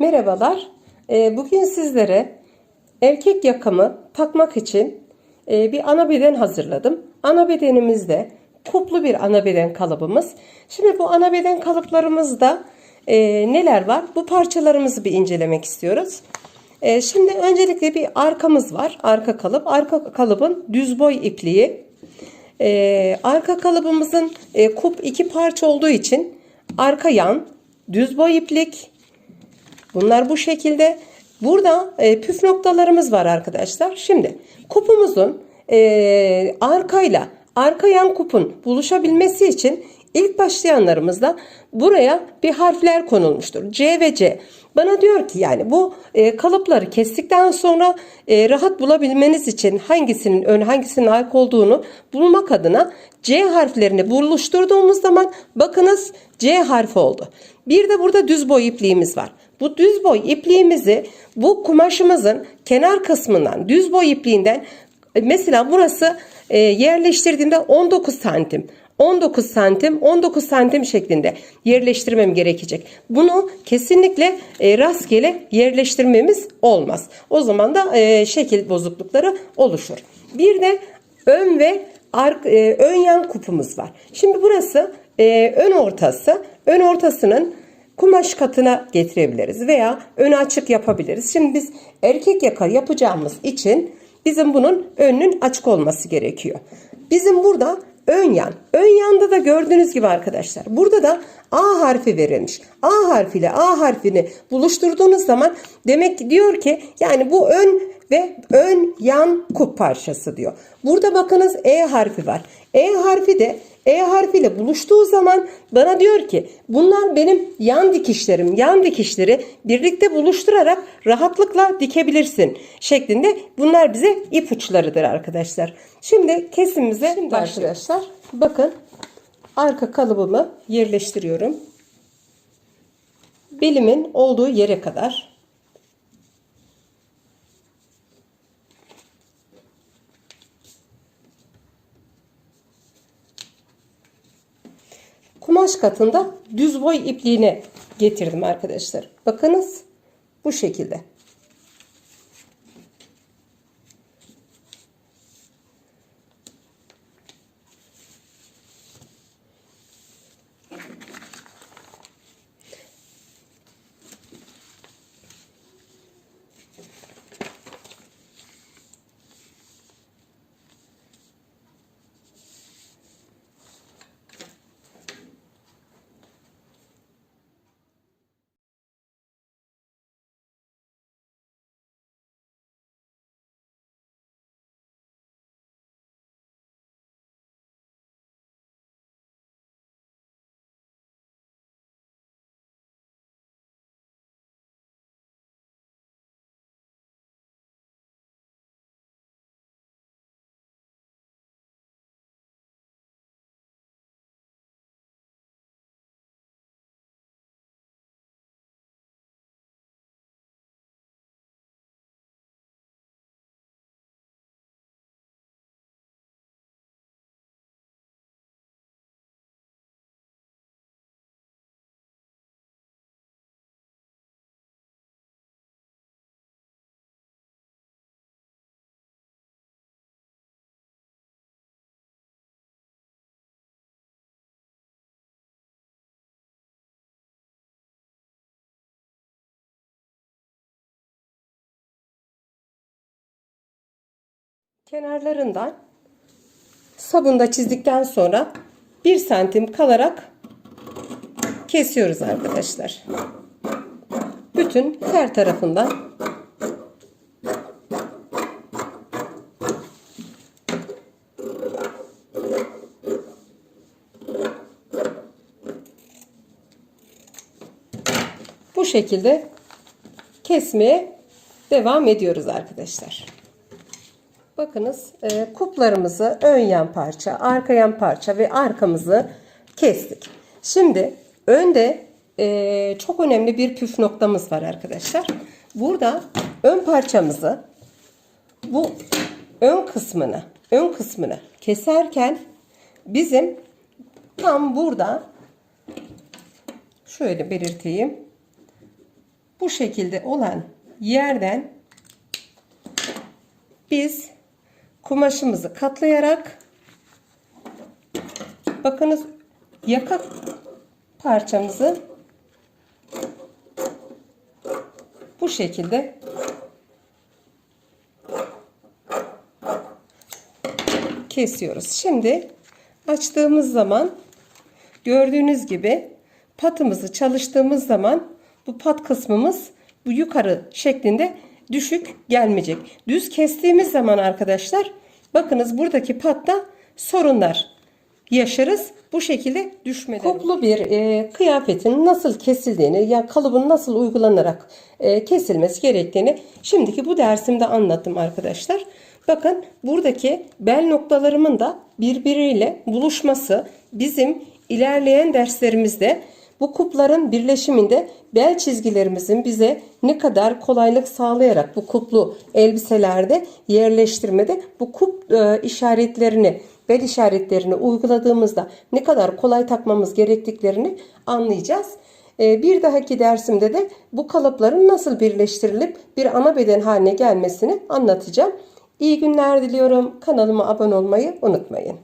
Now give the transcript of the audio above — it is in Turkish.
Merhabalar. Ee, Bugün sizlere erkek yakamı takmak için e, bir ana beden hazırladım. Ana bedenimizde kuplu bir ana beden kalıbımız. Şimdi bu ana beden kalıplarımızda e, neler var? Bu parçalarımızı bir incelemek istiyoruz. E, Şimdi öncelikle bir arkamız var. Arka kalıp. Arka kalıbın düz boy ipliği. Arka kalıbımızın kup iki parça olduğu için arka yan düz boy iplik, Bunlar bu şekilde. Burada e, püf noktalarımız var arkadaşlar. Şimdi kupumuzun e, arkayla arka yan kupun buluşabilmesi için ilk başlayanlarımızda buraya bir harfler konulmuştur. C ve C. Bana diyor ki yani bu e, kalıpları kestikten sonra e, rahat bulabilmeniz için hangisinin ön hangisinin arka olduğunu bulmak adına C harflerini buluşturduğumuz zaman bakınız C harfi oldu. Bir de burada düz boy ipliğimiz var. Bu düz boy ipliğimizi bu kumaşımızın kenar kısmından düz boy ipliğinden e, mesela burası e, yerleştirdiğimde 19 santim 19 santim 19 santim şeklinde yerleştirmem gerekecek. Bunu kesinlikle e, rastgele yerleştirmemiz olmaz. O zaman da e, şekil bozuklukları oluşur. Bir de ön ve ark, e, ön yan kupumuz var. Şimdi burası e, ön ortası. Ön ortasının kumaş katına getirebiliriz veya önü açık yapabiliriz. Şimdi biz erkek yaka yapacağımız için bizim bunun önünün açık olması gerekiyor. Bizim burada ön yan. Ön yanda da gördüğünüz gibi arkadaşlar. Burada da A harfi verilmiş. A harfiyle A harfini buluşturduğunuz zaman demek ki diyor ki yani bu ön ve ön yan kup parçası diyor. Burada bakınız E harfi var. E harfi de E harfiyle buluştuğu zaman bana diyor ki bunlar benim yan dikişlerim. Yan dikişleri birlikte buluşturarak rahatlıkla dikebilirsin şeklinde bunlar bize ipuçlarıdır arkadaşlar. Şimdi kesimimize Şimdi arkadaşlar bakın arka kalıbımı yerleştiriyorum. Belimin olduğu yere kadar kumaş katında düz boy ipliğine getirdim arkadaşlar. Bakınız bu şekilde. Kenarlarından sabunda çizdikten sonra 1 santim kalarak kesiyoruz arkadaşlar. Bütün her tarafından bu şekilde kesmeye devam ediyoruz arkadaşlar. Bakınız e, kuplarımızı ön yan parça, arka yan parça ve arkamızı kestik. Şimdi önde e, çok önemli bir püf noktamız var arkadaşlar. Burada ön parçamızı bu ön kısmını ön kısmını keserken bizim tam burada şöyle belirteyim. bu şekilde olan yerden biz kumaşımızı katlayarak bakınız yaka parçamızı bu şekilde kesiyoruz. Şimdi açtığımız zaman gördüğünüz gibi patımızı çalıştığımız zaman bu pat kısmımız bu yukarı şeklinde düşük gelmeyecek. Düz kestiğimiz zaman arkadaşlar bakınız buradaki patta sorunlar yaşarız. Bu şekilde düşmeler. Koplu bir e, kıyafetin nasıl kesildiğini, ya kalıbın nasıl uygulanarak e, kesilmesi gerektiğini şimdiki bu dersimde anlattım arkadaşlar. Bakın buradaki bel noktalarımın da birbiriyle buluşması bizim ilerleyen derslerimizde bu kupların birleşiminde bel çizgilerimizin bize ne kadar kolaylık sağlayarak bu kuplu elbiselerde yerleştirmede bu kup e, işaretlerini bel işaretlerini uyguladığımızda ne kadar kolay takmamız gerektiklerini anlayacağız. E, bir dahaki dersimde de bu kalıpların nasıl birleştirilip bir ana beden haline gelmesini anlatacağım. İyi günler diliyorum. Kanalıma abone olmayı unutmayın.